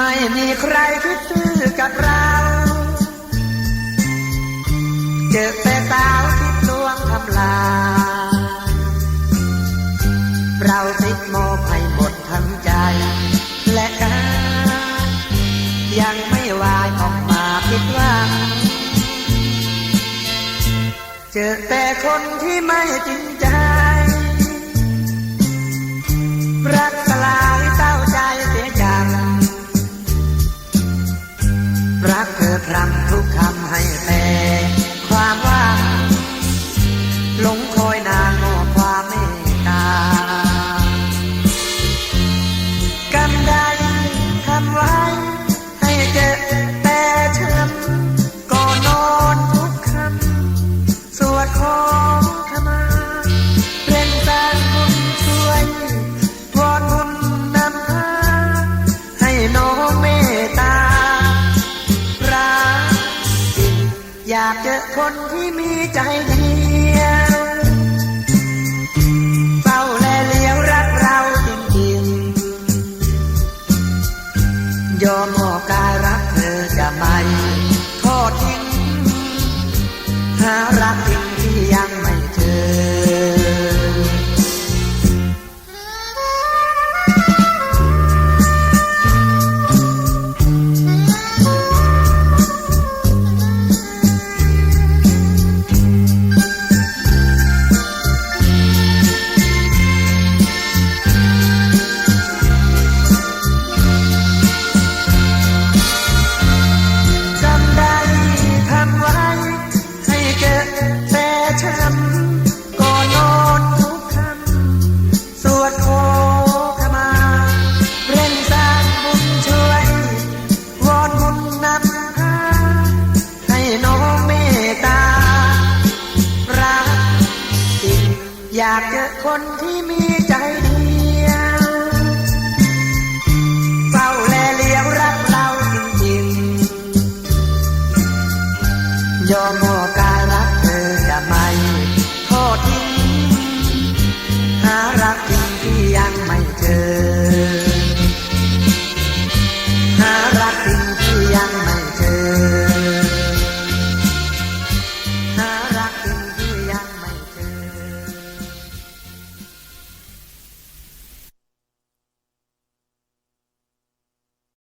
ไม่มีใครคิดซื่อกับเรา เจอแต่สาวคิดลวงทำลายเราติดโมบให้หมดทั้งใจ และกายยังไม่วายออกมาผิดวังเจอแต่คนที่ไม่จริงใจรักสลายากเจอคนที่มีใจเดียวเฝ้าและเลี้ยวรักเราจริงๆยอมมอบกายรักเธอจะไม่ทอดทิ้งหารักจริงที่ยัง อยากเจอคนที่มีใจเดียวเฝ้าแลเลี้ยวรักเราจริงๆยอมมอบการรักเธอจะไม่ทอดทิ้งหารักจริงที่ยังไม่เจอ